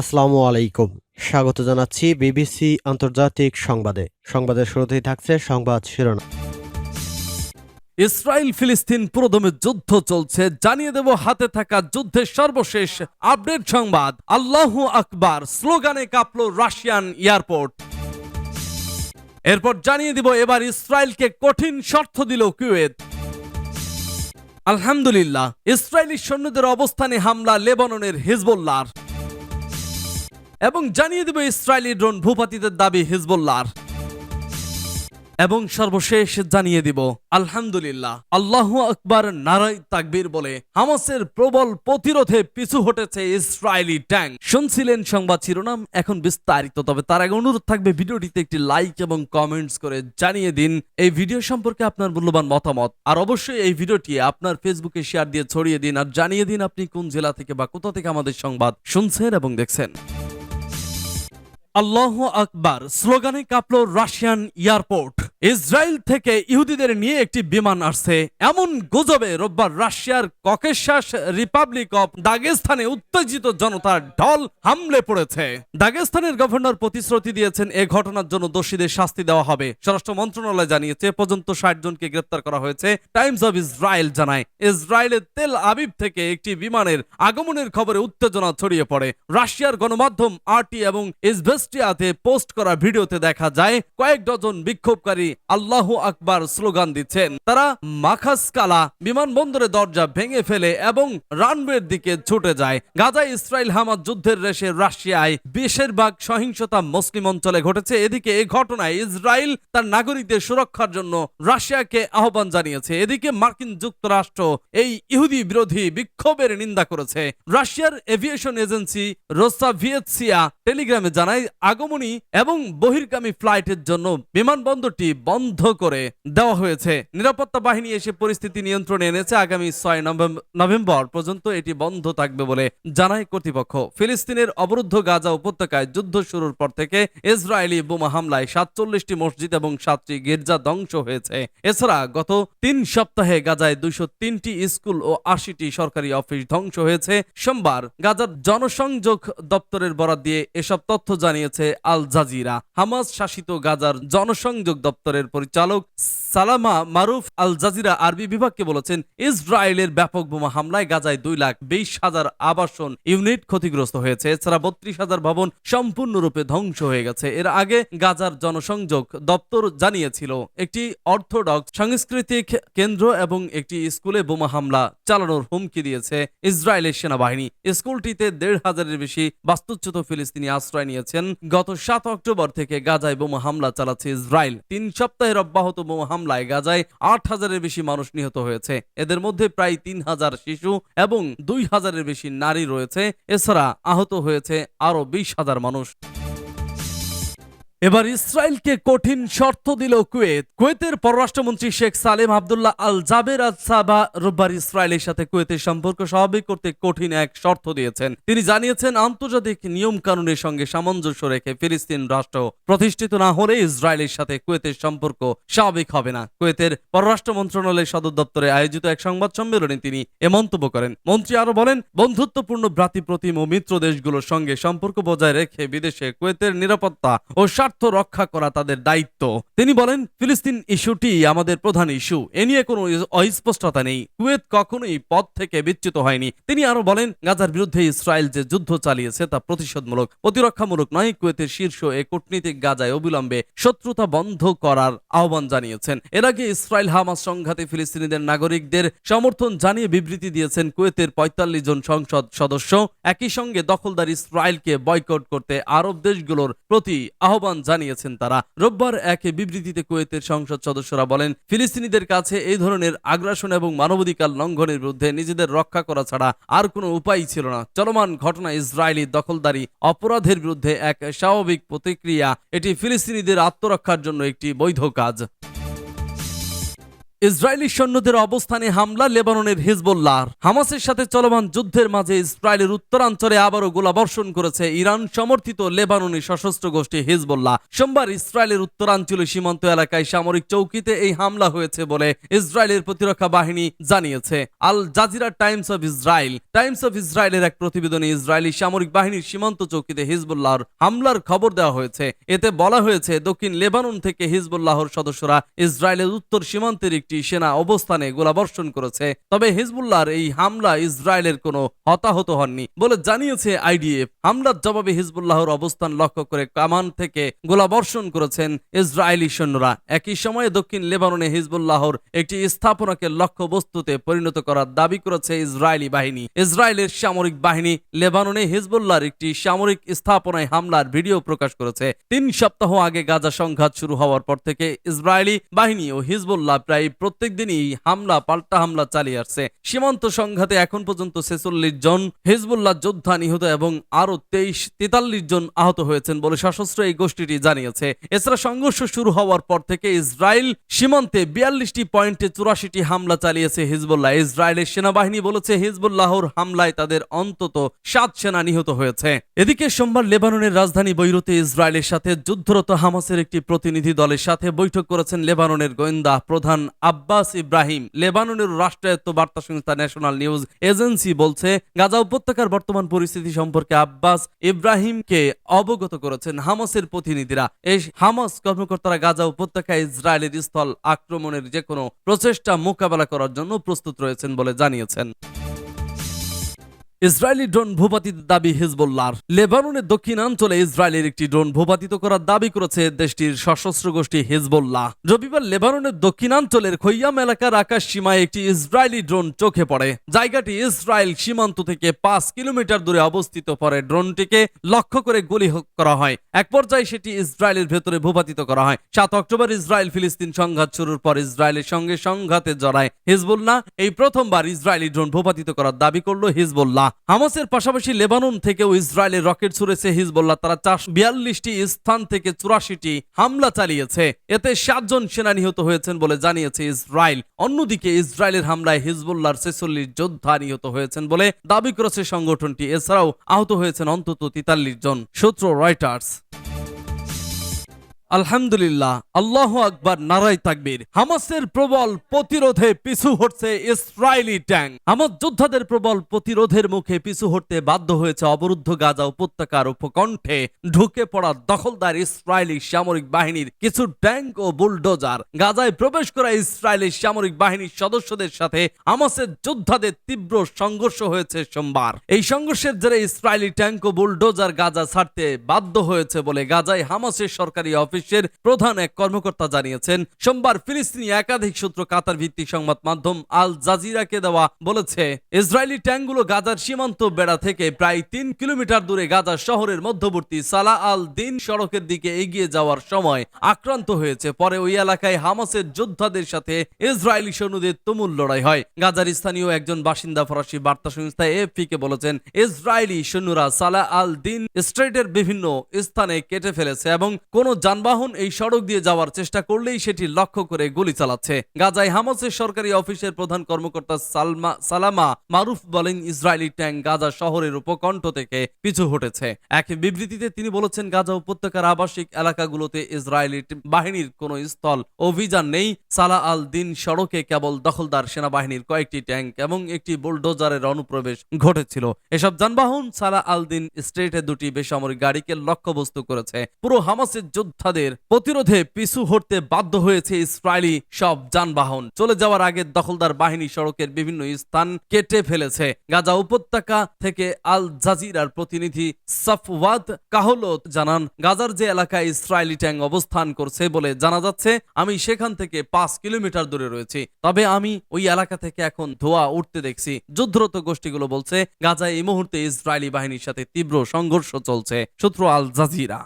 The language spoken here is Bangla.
আসসালামু আলাইকুম। স্বাগত জানাচ্ছি বিবিসি আন্তর্জাতিক সংবাদে। সংবাদের শুরুতেই থাকছে সংবাদ শিরোনাম। ইসরায়েল ফিলিস্তিন পুরোদমে যুদ্ধ চলছে, জানিয়ে দেব হাতে থাকা যুদ্ধের সর্বশেষ আপডেট সংবাদ। আল্লাহ আকবার, স্লোগানে কাঁপল রাশিয়ান এয়ারপোর্ট। এরপর জানিয়ে দিব এবার ইসরায়েলকে কঠিন শর্ত দিল কুয়েত। আলহামদুলিল্লাহ, ইসরায়েলি সৈন্যদের অবস্থানে হামলা লেবাননের হিজবুল্লাহর। এবং জানিয়ে দেব ইসরায়েলি ড্রোন ভূপাতিতের দাবি হিজবুল্লাহর। এবং সর্বশেষ জানিয়ে দিব, আলহামদুলিল্লাহ, আল্লাহ আকবার নারাই তাকবীর বলে হামাসের প্রবল প্রতিরোধে পিছু হটেছে ইসরায়েলি ট্যাঙ্ক। শুনছিলেন সংবাদ শিরোনাম, এখন বিস্তারিত। তবে তার আগে অনুরোধ থাকবে ভিডিওটিতে একটি লাইক এবং কমেন্টস করে জানিয়ে দিন। এই ভিডিও সম্পর্কে আপনার মূল্যবান মতামত। আর অবশ্যই এই ভিডিওটি আপনার ফেসবুকে শেয়ার দিয়ে ছড়িয়ে দিন। আর জানিয়ে দিন আপনি কোন জেলা থেকে বা কোথা থেকে আমাদের সংবাদ শুনছেন এবং দেখছেন। আল্লাহ আকবার স্লোগানে কাঁপল রাশিয়ান এয়ারপোর্ট। ইসরায়েল থেকে ইহুদিদের নিয়ে একটি বিমান আসছে। এমন গুজবে রোববার রাশিয়ার ককেশাস রিপাবলিক অফ দাগেস্তানে উত্তেজিত জনতার ঢল হামলে পড়েছে। দাগেস্তানের গভর্নর প্রতিশ্রুতি দিয়েছেন, এ ঘটনার জন্য দোষীদের শাস্তি দেওয়া হবে। স্বরাষ্ট্র মন্ত্রণালয় জানিয়েছে পর্যন্ত ষাট জনকে গ্রেপ্তার করা হয়েছে, টাইমস অব ইসরায়েল জানায়। ইসরায়েলের তেল আবিব থেকে একটি বিমানের আগমনের খবরে উত্তেজনা ছড়িয়ে পড়ে। রাশিয়ার গণমাধ্যম আরটি এবং ইসভেস্টিয়াতে পোস্ট করা ভিডিওতে দেখা যায়, কয়েক ডজন বিক্ষোভকারী আল্লাহ আকবার স্লোগান দিচ্ছেন। তারা মাখাসকালা বিমানবন্দরে দরজা ভেঙে ফেলে এবং রানওয়ের দিকে ছুটে যায়। গাজায় ইসরায়েল হামাজ যুদ্ধের রেশে রাশিয়ায় বেশিরভাগ সহিংসতা মুসলিম অঞ্চলে ঘটেছে। এদিকে এই ঘটনায় ইসরায়েল তার নাগরিকদের সুরক্ষার জন্য রাশিয়াকে আহ্বান জানিয়েছে। এদিকে মার্কিন যুক্তরাষ্ট্র এই ইহুদি বিরোধী বিক্ষোভের নিন্দা করেছে। রাশিয়ার এভিয়েশন এজেন্সি রোসাভিয়েতসিয়া টেলিগ্রামে জানায়, আগমনী এবং বহির্গামী ফ্লাইটের জন্য বিমানবন্দরটি বন্ধ করে দেওয়া হয়েছে। নিরাপত্তা বাহিনী এসে পরিস্থিতি নিয়ন্ত্রণে এনেছে। আগামী ছয় নভেম্বর- পর্যন্ত এটি বন্ধ থাকবে বলে জানায় কর্তৃপক্ষ। ফিলিস্তিনের অবরুদ্ধ গাজা উপত্যকায় যুদ্ধ শুরুর পর থেকে ইসরায়েলি বোমা হামলায় সাতচল্লিশটি মসজিদ এবং সাতটি গির্জা ধ্বংস হয়েছে। এছাড়া গত তিন সপ্তাহে গাজায় দুইশো তিনটি স্কুল ও আশিটি সরকারি অফিস ধ্বংস হয়েছে। সোমবার গাজার জনসংযোগ দপ্তরের বরাদ দিয়ে এসব তথ্য জানিয়েছে আল জাজিরা। হামাস শাসিত গাজার জনসংযোগ দপ্তরের পরিচালক সালামা মারুফ আল জাজিরা আরবি বিভাগকে বলেছেন, ইসরায়েলের ব্যাপক বোমা হামলায় গাজায় দুই লাখ বিশ হাজার আবাসন ইউনিট ক্ষতিগ্রস্ত হয়েছে। এছাড়া বত্রিশ হাজার ভবন সম্পূর্ণরূপে ধ্বংস হয়ে গেছে। এর আগে গাজার জনসংযোগ দপ্তর জানিয়েছিল, একটি অর্থোডক্স সাংস্কৃতিক কেন্দ্র এবং একটি স্কুলে বোমা হামলা চালানোর হুমকি দিয়েছে ইসরায়েলের সেনাবাহিনী। স্কুলটিতে দেড় হাজারের বেশি বাস্তুচ্যুত ফিলিস্তিনি আশ্রয় নিয়েছেন। গত সাত অক্টোবর থেকে গাজায় বোমা হামলা চালাচ্ছে ইসরায়েল। তিন সপ্তাহের অব্যাহত বোমা হামলায় গাজায় আট হাজারের বেশি মানুষ নিহত হয়েছে। এদের মধ্যে প্রায় তিন হাজার শিশু এবং দুই হাজারের বেশি নারী রয়েছে। এছাড়া আহত হয়েছে আরও বিশ হাজার মানুষ। এবার ইসরায়েলকে কঠিন শর্ত দিল কুয়েত। কুয়েতের পররাষ্ট্রমন্ত্রী শেখ সালেম আবদুল্লাহ আল জাবের আল সাবা রোববার ইসরায়েলের সাথে কুয়েতের সম্পর্ক স্বাভাবিক করতে কঠিন এক শর্ত দিয়েছেন। তিনি জানিয়েছেন, আন্তর্জাতিক নিয়ম কানুনের সঙ্গে সামঞ্জস্য রেখে ফিলিস্তিন রাষ্ট্র প্রতিষ্ঠিত না হলে ইসরায়েলের সাথে কুয়েতের সম্পর্ক স্বাভাবিক হবে না। কুয়েতের পররাষ্ট্র মন্ত্রণালয়ের সদর দপ্তরে আয়োজিত এক সংবাদ সম্মেলনে তিনি এ মন্তব্য করেন। মন্ত্রী আরও বলেন, বন্ধুত্বপূর্ণ ভ্রাতৃপ্রতিম ও মিত্র দেশগুলোর সঙ্গে সম্পর্ক বজায় রেখে বিদেশে কুয়েতের নিরাপত্তা ও স্বার্থ রক্ষা করা তাদের দায়িত্ব। তিনি বলেন, ফিলিস্তিন ইস্যুটি আমাদের প্রধান ইস্যু। এ নিয়ে কোনো অস্পষ্টতা নেই। কুয়েত কখনোই পথ থেকে বিচ্যুত হয়নি। তিনি আরও বলেন, গাজার বিরুদ্ধে ইসরায়েল যে যুদ্ধ চালিয়েছে তা প্রতিশোধমূলক, প্রতিরক্ষামূলক নয়, কুয়েতের শীর্ষ এ কূটনীতিক গাজায় অবিলম্বে শত্রুতা বন্ধ করার আহ্বান জানিয়েছেন। এর আগে ইসরায়েল হামাস সংঘাতে ফিলিস্তিনিদের নাগরিকদের সমর্থন জানিয়ে বিবৃতি দিয়েছেন কুয়েতের পঁয়তাল্লিশ জন সংসদ সদস্য। একই সঙ্গে দখলদার ইসরায়েলকে বয়কট করতে আরব দেশগুলোর প্রতি আহ্বান জানিয়েছেন তারা। রোববার এক বিবৃতিতে কুয়েতের সংসদ সদস্যরা বলেন, ফিলিস্তিনিদের কাছে এই ধরনের আগ্রাসন এবং মানবাধিকার লঙ্ঘনের বিরুদ্ধে নিজেদের রক্ষা করা ছাড়া আর কোনো উপায় ছিল না। চলমান ঘটনা ইসরায়েলি দখলদারি অপরাধের বিরুদ্ধে এক স্বাভাবিক প্রতিক্রিয়া। এটি ফিলিস্তিনিদের আত্মরক্ষার জন্য একটি বৈধ কাজ। ইসরায়েলি সৈন্যদের অবস্থানে হামলা লেবাননের হিজবুল্লাহ হামাসের সাথে চলমান যুদ্ধের মাঝে ইসরায়েলের উত্তরাঞ্চলে আবারও গোলাবর্ষণ করেছে ইরান সমর্থিত লেবাননি সশস্ত্র গোষ্ঠী হিজবুল্লাহ। সোমবার ইসরায়েলের উত্তরাঞ্চলে সীমান্ত এলাকায় সামরিক চৌকিতে এই হামলা হয়েছে বলে ইসরায়েলের প্রতিরক্ষা বাহিনী জানিয়েছে। Al Jazeera Times of Israel, Times of ইসরায়েলের এক প্রতিবেদনে ইসরায়েলি সামরিক বাহিনীর সীমান্ত চৌকিতে হিজবুল্লাহর হামলার খবর দেওয়া হয়েছে। এতে বলা হয়েছে, দক্ষিণ লেবানন থেকে হিজবুল্লাহর সদস্যরা ইসরায়েলের উত্তর সীমান্তের একটি সেনা অবস্থানে গোলাবর্ষণ করেছে। তবে হিজবুল্লাহর এই হামলা ইসরায়েলের কোনো হতাহত হননি বলে জানিয়েছে আইডিএফ। হামলার জবাবে হিজবুল্লাহর অবস্থান লক্ষ্য করে কামান থেকে গোলাবর্ষণ করেছেন ইসরায়েলি সৈন্যরা। একই সময়ে দক্ষিণ লেবাননে হিজবুল্লাহর একটি স্থাপনাকে লক্ষ্যবস্তুতে পরিণত করার দাবি করেছে ইসরায়েলি বাহিনী। ইসরায়েলের সামরিক বাহিনী লেবাননে হিজবুল্লাহর একটি সামরিক স্থাপনায় হামলার ভিডিও প্রকাশ করেছে। তিন সপ্তাহ আগে গাজা সংঘাত শুরু হওয়ার পর থেকে ইসরায়েলি বাহিনী ও হিজবুল্লাহ প্রায় প্রত্যেক দিনই হামলা, পাল্টা হামলা চালিয়ে আসছে। সীমান্ত সংঘাতে এখন পর্যন্ত ছেচল্লিশ জন হিজবুল্লাহ যোদ্ধা নিহত এবং আরও তেইশ, তেতাল্লিশ জন আহত হয়েছেন বলে সশস্ত্র এই গোষ্ঠীটি জানিয়েছে। এছাড়া সংঘর্ষ শুরু হওয়ার পর থেকে ইসরায়েল সীমান্তে বিয়াল্লিশটি পয়েন্টে চুরাশিটি হামলা চালিয়েছে হিজবুল্লাহ। ইসরায়েলের সেনাবাহিনী বলেছে, হিজবুল্লাহর হামলায় তাদের অন্তত সাত সেনা নিহত হয়েছে। এদিকে সোমবার লেবাননের রাজধানী বৈরুতে ইসরায়েলের সাথে যুদ্ধরত হামাসের একটি প্রতিনিধি দলের সাথে বৈঠক করেছেন লেবাননের গোয়েন্দা প্রধান আব্বাস ইব্রাহিম, লেবাননের রাষ্ট্রায়ত্ত বার্তা সংস্থা ন্যাশনাল নিউজ এজেন্সি বলছে, গাজা উপত্যকার বর্তমান পরিস্থিতি সম্পর্কে আব্বাস ইব্রাহিমকে অবগত করেছেন হামাসের প্রতিনিধিরা। এই হামাস কর্মকর্তারা গাজা উপত্যকায় ইসরায়েলের স্থল আক্রমণের যে কোনো প্রচেষ্টা মোকাবেলা করার জন্য প্রস্তুত রয়েছেন বলে জানিয়েছেন। ইসরায়েলি ড্রোন ভূপাতিত দাবি হিজবুল্লাহর। লেবাননের দক্ষিণাঞ্চলে ইসরায়েলের একটি ড্রোন ভূপাতিত করার দাবি করেছে দেশটির সশস্ত্র গোষ্ঠী হিজবুল্লাহ। রবিবার লেবাননের দক্ষিণাঞ্চলের খৈয়াম এলাকার আকাশ সীমায় একটি ইসরায়েলি ড্রোন চোখে পড়ে। জায়গাটি ইসরায়েল সীমান্ত থেকে পাঁচ কিলোমিটার দূরে অবস্থিত পরে ড্রোনটিকে লক্ষ্য করে গুলি করা হয়। এক পর্যায়ে সেটি ইসরায়েলের ভেতরে ভূপাতিত করা হয়। সাত অক্টোবর ইসরায়েল ফিলিস্তিন সংঘাত শুরুর পর ইসরায়েলের সঙ্গে সংঘাতে জড়ায় হিজবুল্লাহ। এই প্রথমবার ইসরায়েলি ড্রোন ভূপাতিত করার দাবি করল হিজবুল্লাহ। হামাসের পাশাপাশি লেবানন থেকেও ইসরায়েলের রকেট ছুড়েছে হিজবুল্লাহ। তারা চার বিয়াল্লিশটি স্থান থেকে চুরাশিটি হামলা চালিয়েছে। এতে সাতজন সেনা নিহত হয়েছেন বলে জানিয়েছে ইসরায়েল। অন্যদিকে ইসরায়েলের হামলায় হিজবুল্লাহর ছেচল্লিশ যোদ্ধা নিহত হয়েছেন বলে দাবি করেছে সংগঠনটি। এছাড়াও আহত হয়েছেন অন্তত তেতাল্লিশ জন, সূত্র রয়টার্স। আলহামদুলিল্লাহ, আল্লাহ আকবার নারাই তাকবীর। হামাসের প্রবল প্রতিরোধে পিছু হটছে ইসরায়েলি ট্যাঙ্ক। হামাস যোদ্ধাদের প্রবল প্রতিরোধের মুখে পিছু হটতে বাধ্য হয়েছে অবরুদ্ধ গাজা উপত্যকার উপকণ্ঠে। ঢুকে পড়া দখলদার ইসরায়েলি সামরিক বাহিনীর কিছু ট্যাঙ্ক ও বুলডোজার। গাজায় প্রবেশ করা ইসরায়েলি সামরিক বাহিনীর সদস্যদের সাথে হামাসের যোদ্ধাদের তীব্র সংঘর্ষ হয়েছে সোমবার। এই সংঘর্ষের জেরে ইসরায়েলি ট্যাঙ্ক ও বুলডোজার গাজা ছাড়তে বাধ্য হয়েছে বলে গাজায় হামাসের সরকারি অফিসের প্রধান এক কর্মকর্তা জানিয়েছেন, সোমবার ফিলিস্তিনি একাধিক সূত্র কাতার ভিত্তিক সংবাদ মাধ্যম আল জাজিরাকে দেওয়া বলেছে, ইসরায়েলি ট্যাঙ্কগুলো গাজার সীমান্ত বেড়া থেকে প্রায় তিন কিলোমিটার দূরে গাজা শহরের মধ্যবর্তী সালা আল দিন সড়কের দিকে এগিয়ে যাওয়ার সময় আক্রান্ত হয়েছে। পরে ওই এলাকায় হামাসের যোদ্ধাদের সাথে ইসরায়েলি সৈন্যদের তুমুল লড়াই হয়। গাজার স্থানীয় একজন বাসিন্দা ফরাসি বার্তা সংস্থা এএফপি কে বলেছেন, ইসরায়েলি সৈন্যরা সালা আল দিন স্ট্রেটের বিভিন্ন স্থানে কেটে ফেলেছে এবং কোনো যানবাহন এই সড়ক দিয়ে যাওয়ার চেষ্টা করলেই সেটি লক্ষ্য করে গুলি চালাচ্ছে। গাজায় হামাসের সরকারি অফিসের প্রধান কর্মকর্তা সালমা সালামা মারুফ বলেন, ইসরায়েলি ট্যাঙ্ক গাজা শহরের উপকণ্ঠ থেকে পিছু হটেছে। এক বিবৃতিতে তিনি বলেছেন, গাজা উপত্যকার আবাসিক এলাকাগুলোতে ইসরায়েলি বাহিনীর কোনো স্থল অভিযান নেই। সালা আল দিন সড়কে কেবল দখলদার সেনাবাহিনীর কয়েকটি ট্যাঙ্ক এবং একটি বুলডোজারের অনুপ্রবেশ ঘটেছিল। এসব যানবাহন সালা আল দিন স্ট্রেটে দুটি বেসামরিক গাড়িকে লক্ষ্যবস্তু করেছে। পুরো হামাসের যোদ্ধাদের প্রতিরোধে পিছু হটতে বাধ্য হয়েছে ইসরায়েলি সব যানবাহন। চলে যাওয়ার আগে দখলদার বাহিনী সড়কের বিভিন্ন স্থান কেটে ফেলেছে। গাজা উপত্যকা থেকে আল জাজিরার প্রতিনিধি সাফওয়াদ কাহলত জানান, গাজার যে এলাকায় ইসরায়েলি ট্যাঙ্ক অবস্থান করছে বলে জানা যাচ্ছে, আমি সেখান থেকে পাঁচ কিলোমিটার দূরে রয়েছি। তবে আমি ওই এলাকা থেকে এখন ধোয়া উঠতে দেখছি। যুদ্ধরত গোষ্ঠীগুলো বলছে, গাজায় এই মুহূর্তে ইসরায়েলি বাহিনীর সাথে তীব্র সংঘর্ষ চলছে সূত্র আল জাজিরা।